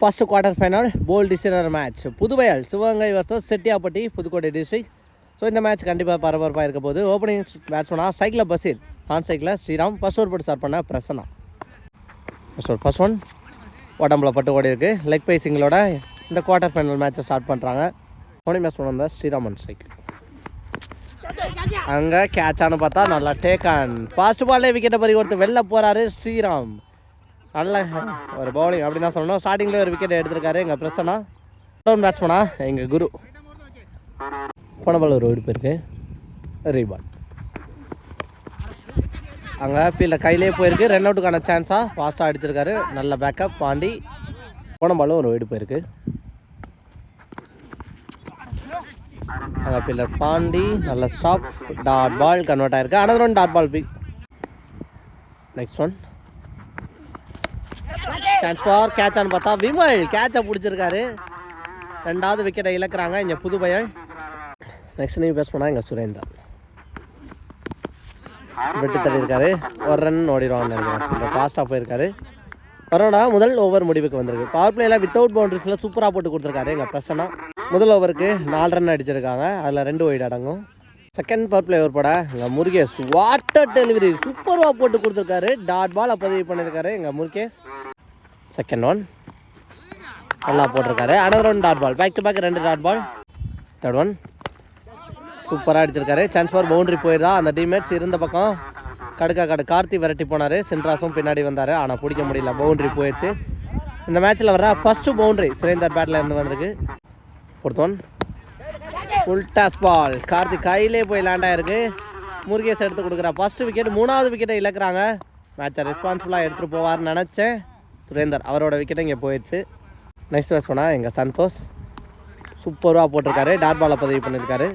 First quarter final போல் டிசினர் match புதுவையால் Sivaganga versus Chettiyapatti Pudukkottai district so இந்த match கண்டிப்பாக பரபரப்பாக இருக்க போது ஓப்பனிங் பேட்ஸ்மனாக சைக்கிளில் பசீர் ஆன் சைக்கிளில் ஸ்ரீராம் ஃபஸ்ட் ஓவர் போட்டு ஸ்டார்ட் பண்ண Prasanna. First over first one உடம்புல பட்டு ஓடி இருக்குது லெக் பேசிங்களோட இந்த குவார்டர் ஃபைனல் மேட்சை ஸ்டார்ட் பண்ணுறாங்க போனி மேட்ச் ஒன்று வந்தால் ஸ்ரீராமன் சைக்கிள் அங்கே கேட்சானு பார்த்தா நல்லா டேக் ஆன் ஃபாஸ்ட் பால்லே விக்கெட்டை பறி கொடுத்து வெளில போகிறாரு ஸ்ரீராம். நல்ல ஒரு பவுலிங் அப்படி தான் சொல்லணும். ஸ்டார்டிங்கில் ஒரு விக்கெட் எடுத்திருக்காரு. எங்கள் பிரசனா டவுன் பேட்ஸ்மனா எங்கள் குரு. போன பால் ஒரு ஓடி போயிருக்கு. ரீபால் அங்கே ஃபீல்டில் கையிலே போயிருக்கு. ரன் அவுட்டுக்கான சான்ஸாக ஃபாஸ்ட்டாக அடிச்சிருக்காரு. நல்ல பேக்கப் பாண்டி. போன பாலும் ஒரு ஓடி போயிருக்கு. அங்கே ஃபீல்டர் பாண்டி. நல்ல ஸ்டாப் டாட் பால் கன்வெர்ட் ஆயிருக்கு. Another one dot ball big next one chance for கேட்சான்னு பார்த்தா விமல் கேட்சை பிடிச்சிருக்காரு. ரெண்டாவது விக்கெட்டை இழக்கிறாங்க இங்கே புது பையன். நெக்ஸ்ட் நீங்கள் பேஸ் பண்ணால் இங்கே சுரேந்தர் விட்டு தள்ளியிருக்காரு. ஒரு ரன் ஓடிடுவான்னு நினைக்கிறேன். ஃபாஸ்ட்டாக போயிருக்காரு. வரோடா முதல் ஓவர் முடிவுக்கு வந்திருக்கு. பவர் பிளேயில் வித்தவுட் பவுண்டரிஸில் சூப்பராக போட்டு கொடுத்துருக்காரு எங்கள் பிரசன்னா. முதல் ஓவருக்கு நாலு ரன் அடிச்சிருக்காங்க. அதில் ரெண்டு ஒயிட் அடங்கும். செகண்ட் பவர் பிளே ஓவர் பட. எங்கள் முருகேஷ் வாட்டர் டெலிவரி சூப்பராக போட்டு கொடுத்துருக்காரு. டாட் பால் பதிவு பண்ணியிருக்காரு எங்கள் முருகேஷ். செகண்ட் ஒன் நல்லா போட்டிருக்காரு. Another one dot ball back to back ரெண்டு டாட் பால் தேர்ட் ஒன் சூப்பராக அடிச்சிருக்காரு. சான்ஸ் ஃபார் பவுண்டரி போயிருந்தா அந்த டீம்மேட்ஸ் இருந்த பக்கம் கடுக்கா கடு கார்த்தி விரட்டி போனார். சின்ராஸும் பின்னாடி வந்தார். ஆனால் பிடிக்க முடியல. பவுண்ட்ரி போயிடுச்சு இந்த மேட்ச்சில் வர ஃபஸ்ட்டு பவுண்டரி சுரேந்தர் பேட்டில் இருந்து வந்திருக்கு. பொறுத்தவன் ஃபுல் டாஸ் பால் கார்த்தி கையிலே போய் லேண்ட் ஆயிருக்கு. முருகேஷ் எடுத்து கொடுக்குறா. ஃபஸ்ட்டு விக்கெட் மூணாவது விக்கெட்டை இழக்கிறாங்க. மேட்சை ரெஸ்பான்சிபிளாக எடுத்துகிட்டு போவார்னு நினச்சேன். சுரேந்தர் அவரோட விக்கெட் இங்கே போயிடுச்சு. நெக்ஸ்ட் பேஸ் எங்கள் சந்தோஷ். சூப்பராக போட்டிருக்காரு. டாட் பாலை பதிவு பண்ணியிருக்காரு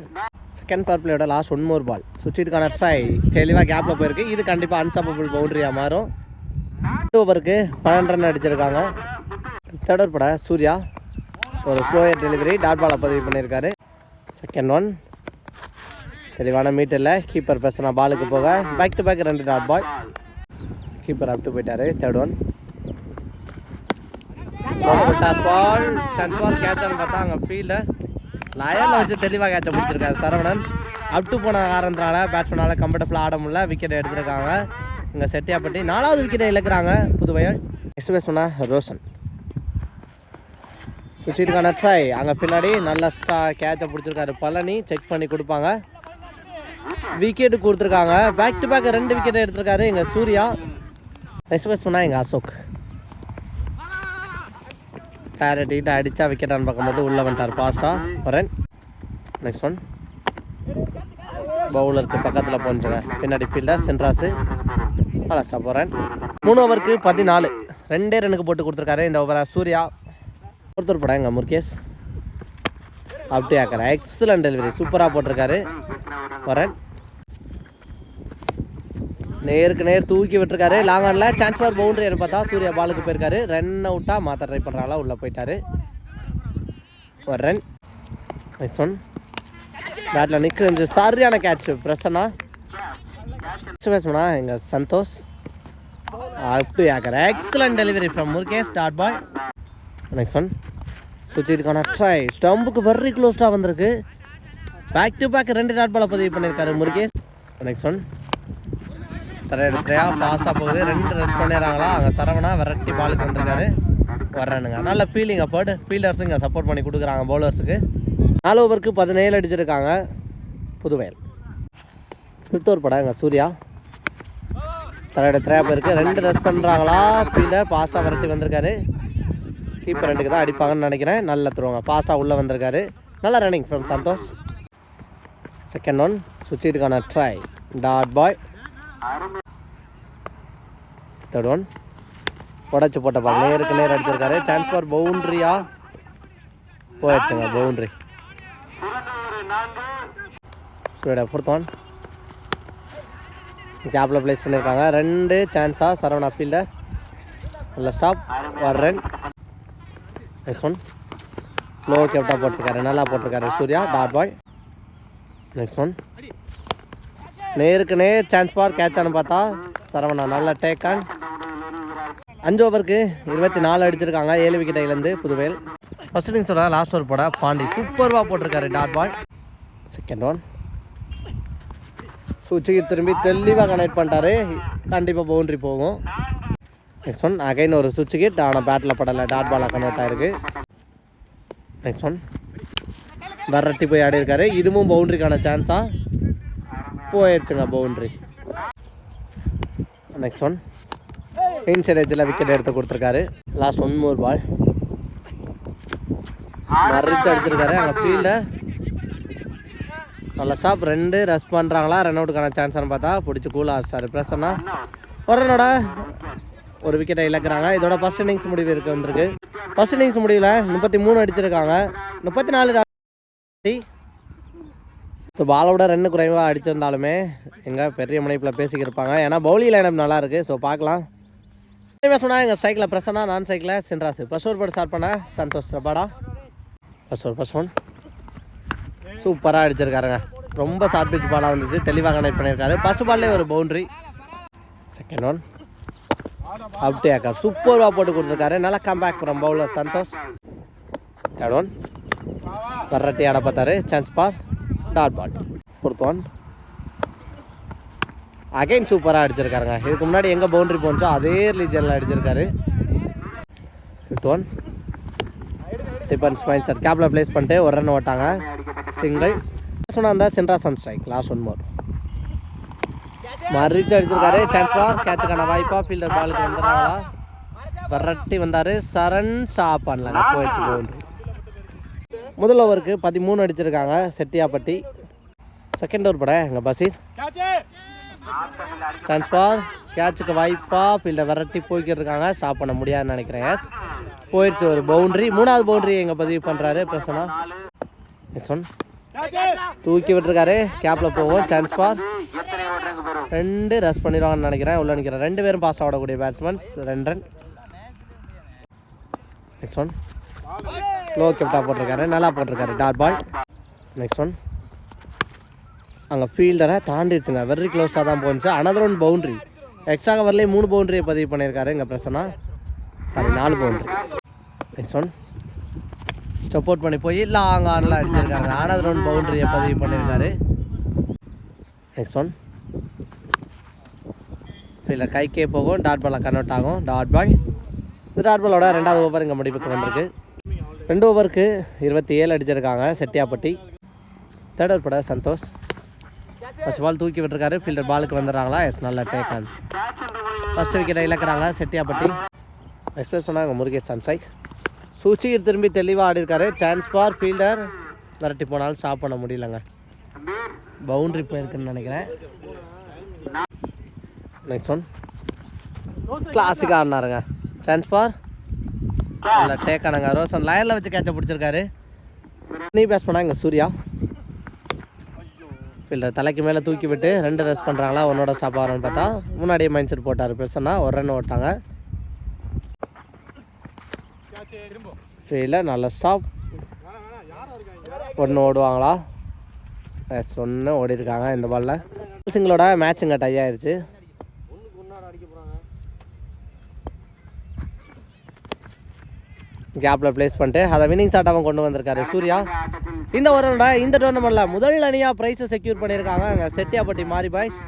செகண்ட் பவர் பிளேயோட லாஸ்ட் ஒன் மோர் பால் சுவிட்சுக்கான ட்ரை தெளிவாக கேப்பில் போயிருக்கு. இது கண்டிப்பாக அன்சாப்பபிள் பவுண்டரியாக மாறும். ரெண்டு ஓவருக்கு பன்னெண்டு ரன் அடிச்சிருக்காங்க. தேர்ட் ஓவர் பட சூர்யா ஒரு ஸ்லோயர் டெலிவரி டாட் பாலை பதிவு பண்ணியிருக்காரு செகண்ட் ஒன் தெளிவான மீட்டரில் கீப்பர் பேசினா பாலுக்கு போக. பேக் டு பேக் ரெண்டு டாட் பால் கீப்பர் அப்ட்டு போயிட்டார். Third one ball chance ball கேட்சான்னு பார்த்தா அங்கே ஃபீல்டர் லயனில் வச்சு தெளிவாக கேட்சை பிடிச்சிருக்காரு. சரவணன் அப் டு போன காரணத்தினால பேட்ஸ்மேனால் கம்ஃபர்டபுளாக ஆட முடியல. விக்கெட் எடுத்திருக்காங்க. இங்கே செட்டியாப்பட்டி நாலாவது விக்கெட்டை இழக்கிறாங்க புதுவையல். நெக்ஸ்ட் பேட்ஸ்மேனா ரோஷன். சுற்றிருக்கான ட்ரை அங்கே பின்னாடி நல்ல ஸ்டா கேட்சை பிடிச்சிருக்காரு பழனி. செக் பண்ணி கொடுப்பாங்க. விக்கெட்டு கொடுத்துருக்காங்க. பேக் டு பேக் ரெண்டு விக்கெட்டை எடுத்திருக்காரு எங்கள் சூர்யா. நெக்ஸ்ட் பேட்ஸ்மேனா எங்கள் அசோக். டேரட்டிகிட்ட அடித்தா விக்கெட்டான்னு பார்க்கும்போது உள்ளே வந்துட்டார். ஃபாஸ்ட்டாக வரேன் நெக்ஸ்ட் ஒன் பவுலருக்கு பக்கத்தில் போனுச்சுங்க. பின்னாடி ஃபீல்டர் சென்ட்ராஸு ஃபாஸ்ட்டாக போகிறேன் மூணு ஓவருக்கு பதினாலு. ரெண்டே ரனுக்கு போட்டு கொடுத்துருக்காரு இந்த ஓவரை சூர்யா. ஒருத்தர் படம் எங்கள் முருகேஷ். அப்படி ஆக்கிறேன். எக்ஸலன்ட் டெலிவரி சூப்பராக போட்டிருக்காரு. வரேன் நேருக்கு நேர் தூக்கி விட்டுருக்காரு. லாங் ஆனில் சான்ஸ் ஃபார் பவுண்டரி பார்த்தா சூர்யா பாலுக்கு போயிருக்காரு. ரன் அவுட்டாக மாற்ற ட்ரை பண்ணுறாங்களா உள்ளே போயிட்டாரு. ஒரு ரன் நெக்ஸ்ட் ஒன் பேட்டில் நிற்கிறது சரியான கேட்ச் பிரசன்னா. நெக்ஸ்ட் எங்கள் சந்தோஷ். அப்படி ஆக்கிற excellent delivery from Murugesh. Dot ball next one சுற்றிருக்கான try ஸ்டம்புக்கு வெரி க்ளோஸ்டாக வந்திருக்கு. பேக் டு பேக் ரெண்டு டாட் பாலை பதிவு பண்ணியிருக்காரு முருகேஷ். நெக்ஸ்ட் ஒன் தரையோட ட்ரையா ஃபாஸ்ட்டாக போகுது. ரெண்டு ரெஸ்ட் பண்ணிடுறாங்களா? அங்கே சரவணா வெரைட்டி பாலுக்கு வந்திருக்காரு. வர்றானுங்க. நல்ல ஃபீலிங் அப்போட் ஃபீல்டர்ஸ் இங்கே சப்போர்ட் பண்ணி கொடுக்குறாங்க பவுலர்ஸுக்கு நாலு ஓவருக்கு பதினேழு அடிச்சிருக்காங்க புதுவயல். ஃபிஃப்த் ஓவர் படம் எங்கள் சூர்யா. தரையோட திரையா போயிருக்கு ரெண்டு ரெஸ்ட் பண்ணுறாங்களா ஃபீல்டர் ஃபாஸ்ட்டாக வரட்டி வந்திருக்காரு. கீப்பர் ரெண்டுக்கு தான் அடிப்பாங்கன்னு நினைக்கிறேன். நல்ல தருவாங்க. ஃபாஸ்ட்டாக உள்ளே வந்திருக்காரு. நல்ல running from Santhosh. Second one சுவிட்சுக்கான try dot ball third one உடச்சி போட்ட பால் நேருக்கு நேர் அடிச்சிருக்காரு. சான்ஸ் ஃபார் பவுண்ட்ரியா போயிடுச்சுங்க பவுண்ட்ரி ஃபோர்த் பொறுத்தவன் கேப்பில் ப்ளேஸ் பண்ணியிருக்காங்க ரெண்டு சான்ஸா சரவணா ஃபீல்டர் நல்ல ஸ்டாப் ஒரு ரன் நெக்ஸ்ட் ஒன் லோ கேப்டாக போட்டிருக்காரு? நல்லா போட்டிருக்காரு Surya. Dot ball next one நேருக்கு நேர் சான்ஸ் பார் கேட்ச் பார்த்தா சரவணா நல்ல டேக் ஆன் அஞ்சு ஓவருக்கு இருபத்தி நாலு அடிச்சிருக்காங்க. ஏழு விக்கெட் இழந்து புதுவேல். ஃபர்ஸ்ட் இன்னிங்ஸோட லாஸ்ட் ஓவர் போட பாண்டி சூப்பர்வாக போட்டிருக்காரு டாட் பால் செகண்ட் ஒன் சுவிட்சுக்கு திரும்பி தெளிவாக கனெக்ட் பண்ணிட்டாரு. கண்டிப்பாக பவுண்ட்ரி போகும். நெக்ஸ்ட் ஒன் அகைன் ஒரு சுவிட்ச் கிட் ஆனால் பேட்டில் படலை. டாட் பாலாக கன்வெர்ட் ஆயிருக்கு. நெக்ஸ்ட் ஒன் வரட்டி போய் ஆடி இருக்காரு இதுவும் பவுண்ட்ரிக்கான சான்ஸாக போயிடுச்சுங்க பவுண்ட்ரி நெக்ஸ்ட் ஒன் இன்சைட் எட்ஜில் விக்கெட் எடுத்து கொடுத்துருக்காரு. லாஸ்ட் ஒன் மோர் பால் மறிச்சு அடிச்சிருக்காரு. அங்கே ஃபீல்டை நல்ல ஸ்டாப் ரெண்டு ரஷ் பண்ணுறாங்களா ரன் அவுட்டுக்கான சான்ஸ்னு பார்த்தா பிடிச்சி கூலாக சார். பிரசன்னா ஒரு ரனோட ஒரு விக்கெட்டை இழக்கிறாங்க. இதோட ஃபர்ஸ்ட் இன்னிங்ஸ் முடிவு இருக்கு வந்திருக்கு. ஃபர்ஸ்ட் இன்னிங்ஸ் முடிவில் முப்பத்தி மூணு அடிச்சிருக்காங்க. முப்பத்தி நாலு ஸோ பாலோட ரெண்டு குறைவாக அடிச்சிருந்தாலுமே எங்கே பெரிய முனைப்பில் பேசிக்கிருப்பாங்க ஏன்னா பவுலிங் லைனப் நல்லா இருக்குது ஸோ பார்க்கலாம். சொன்னால் எங்கள் சைக்கிளில் பிரசன்னா நான் சைக்கிளில் சென்ட்ராசு ஃபர்ஸ்ட் ஓவர் போட்டு ஸ்டார்ட் பண்ண சந்தோஷ் பாடா ஃபர்ஸ்ட் ஓவர் ஒன் சூப்பராக அடிச்சிருக்காருங்க. ரொம்ப ஷார்ட் பிச் பாலாக வந்துச்சு. தெளிவாக கனெக்ட் பண்ணியிருக்காரு ஃபர்ஸ்ட் பால்லே ஒரு பவுண்ட்ரி செகண்ட் ஒன் அப்டேக்கா சூப்பராக போட்டு கொடுத்துருக்காரு. நல்லா கம்பேக் பண்ணுற பவுலர் சந்தோஷ். தேர்ட் ஒன் வரட்டி ஆட பார்த்தாரு. Chance for. Dot ball fourth one again சூப்பராக அடிச்சிருக்காருங்க. இதுக்கு முன்னாடி எங்கே பவுண்ட்ரி போச்சோ அதே ரிலீஜனில் அடிச்சிருக்காரு. ஃபிஃப்த் ஒன் டிபன் ஸ்மைன் சார் கேப்பில் ப்ளேஸ் பண்ணிட்டு ஒரு ரன் ஓட்டாங்க. சிங்கிள் சொன்னா இருந்தால் சென்ட்ரா ஸ்ட்ரைக் லாஸ்ட் ஒன் மோர் மறிச்சு அடிச்சிருக்காரு. சான்ஸ் பார் கேட்சுக்கான வாய்ப்பா. ஃபீல்டர் பாலுக்கு வந்துடுறாங்களா வரட்டி வந்தார். சரண் சாப் பண்ணலாங்க போயிடுச்சு பவுண்ட்ரி முதல் ஓவருக்கு பதிமூணு அடிச்சிருக்காங்க. செட்டியாப்பட்டி. செகண்ட் ஓவர் பட எங்கள் பசீர் சான்ஸ் ஃபார் கேட்சுக்கு வாய்ப்பா. ஃபீல்டை விரட்டி போய்க்கிட்டு இருக்காங்க ஸ்டாப் பண்ண முடியாதுன்னு நினைக்கிறேன் எஸ் போயிடுச்சு ஒரு பவுண்டரி மூணாவது பவுண்ட்ரி எங்கே பதிவு பண்ணுறாரு பிரசனா நெக்ஸ்ட் ஒன் தூக்கி விட்டுருக்காரு. கேப்பில் போகும். Chance for. ரெண்டு ரஸ் பண்ணிடுவாங்கன்னு நினைக்கிறேன். உள்ள நினைக்கிறேன் ரெண்டு பேரும் பாஸ் ஆடக்கூடிய பேட்ஸ்மேன்ஸ் ரெண்டு ரன் நெக்ஸ்ட் ஒன் லோ கெப்டா போட்டிருக்காரு. நல்லா போட்டிருக்காரு. டாட் பால் நெக்ஸ்ட் ஒன் அங்கே ஃபீல்டரை தாண்டிடுச்சுங்க வெரி க்ளோஸ்டாக தான் போச்சு அனதர் ஒன் பவுண்ட்ரி எக்ஸ்ட்ரா கவர்லேயே மூணு பவுண்ட்ரியை பதிவு பண்ணியிருக்காரு எங்கள் பிரச்சனை சாரி நாலு பவுண்ட்ரி நெக்ஸ்ட் ஒன் சப்போர்ட் பண்ணி போய் லாங் ஆன்லாம் அடிச்சிருக்காங்க. அனதர் ஒன் பவுண்டரியை பதிவு பண்ணியிருக்காரு. நெக்ஸ்ட் ஒன் ஃபீல்டர் கைக்கே போகும். டாட் பாலாக கன்வெர்ட் ஆகும். டாட் பால் இந்த டாட் பாலோட ரெண்டாவது ஓவர் இங்கே முடிவுக்கு வந்திருக்கு. ரெண்டு ஓவருக்கு இருபத்தி ஏழு அடிச்சிருக்காங்க. செட்டியாப்பட்டி. தேர்ட் ஓவர் பட சந்தோஷ். ஃபர்ஸ்ட் பால் தூக்கி விட்டுருக்காரு. ஃபீல்டர் பாலுக்கு வந்துடுறாங்களா? எஸ் நல்ல டேக் ஆன் ஃபர்ஸ்ட் விக்கெட்டை இழக்கிறாங்க செட்டியாப்பட்டி. எக்ஸ்பிரஸ் சொன்னாங்க முருகேஷ் சன்சை சூச்சிக்கு திரும்பி தெளிவாக ஆடிருக்காரு சான்ஸ் ஃபார் ஃபீல்டர் விரட்டி போனாலும் ஸ்டாப் பண்ண முடியலங்க. பவுண்ட்ரி போயிருக்குன்னு நினைக்கிறேன். நெக்ஸ்ட் ஒன் கிளாசிக்காக ஆடினாருங்க. சான்ஸ் ஃபார் இல்லை டேக் ஆனாங்க. ரோசன் லயரில் வச்சு கேட்ச பிடிச்சிருக்காரு. நீ பேஸ் பண்ணாங்க சூர்யா. ஃபீல்டர் தலைக்கு மேலே தூக்கி விட்டு ரெண்டு ரெஸ்ட் பண்ணுறாங்களா ஒன்னோட ஸ்டாப் ஆகிறான்னு பார்த்தா முன்னாடியே மைண்ட் செட் போட்டார். பிரசன்னா ஒரு ரன் ஓட்டாங்க. ஃபீல்டர் நல்ல ஸ்டாப் ஒன்று ஓடுவாங்களா? சொன்ன ஒன்று ஓடி இருக்காங்க இந்த பாலில் சிங்களோட மேட்சுங்க டை ஆயிடுச்சு கேப்பில் ப்ளேஸ் பண்ணிட்டு அதை வின்னிங் அவன் கொண்டு வந்திருக்காரு. சூர்யா. இந்த ஓவரோட இந்த டோர்னமெண்ட்டில் முதல் அணியாக ப்ரைஸை செக்யூர் பண்ணியிருக்காங்க செட்டியாப்பட்டி மாரி பாய்ஸ்